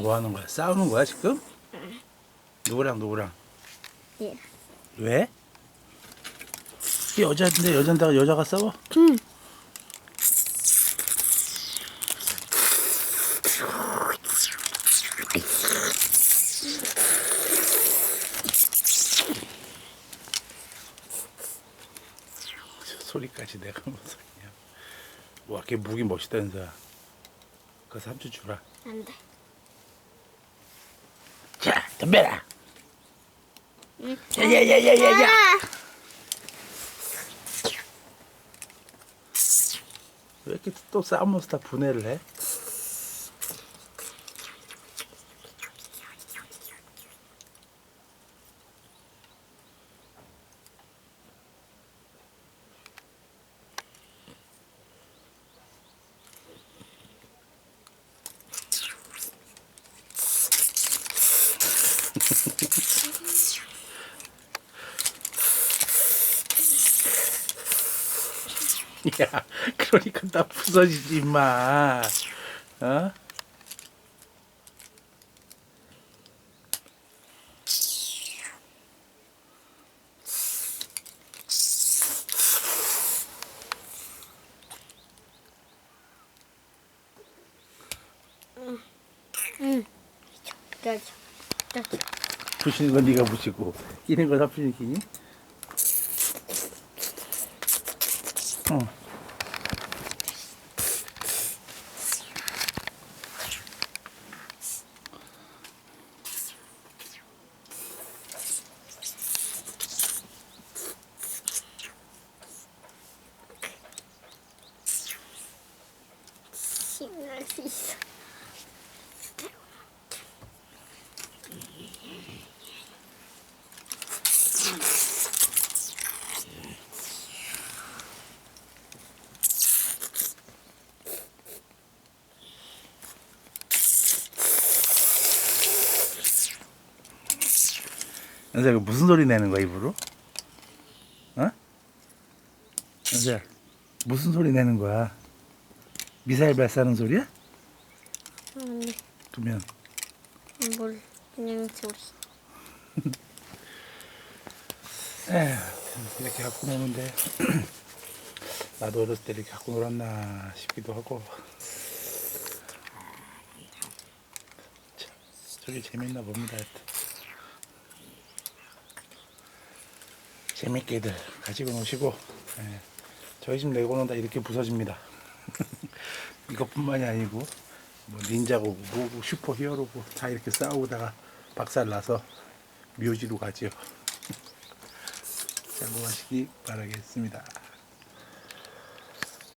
뭐 하는 거야? 싸우는 거야 지금? 누구랑 누구랑? 예. 왜? 여자인데 여잔다가 여자가 싸워? 음. 소리까지 내가 그냥 와, 걔 무기 멋있다면서 그 삼촌 주라 안 돼. 자, 덤벼라 응. 야야야야야야 아! 왜 이렇게 또 싸우면서 다 분해를 해? 야, 그러니까 나 부서지지 마. 어? 응. 자, 자, 자. 부시는 건 네가 부시고 끼는 건 삼촌이 끼니? 어. 신날 수 있어. 이거 무슨 소리 내는 거야 입으로? 어? 연수야 무슨 소리 내는 거야? 미사일 발사하는 소리야? 아니, 두면 뭘 그냥 소리. 에휴 이렇게 갖고 노는데 나도 어렸을 때 이렇게 갖고 놀았나 싶기도 하고 참 저게 재밌나 봅니다 하여튼 재밌게들 가지고 노시고 예, 저희 집 레고는 다 이렇게 부서집니다 이것뿐만이 아니고 뭐 닌자고 뭐고 슈퍼 히어로고 다 이렇게 싸우다가 박살 나서 묘지로 가지요 참고하시기 바라겠습니다.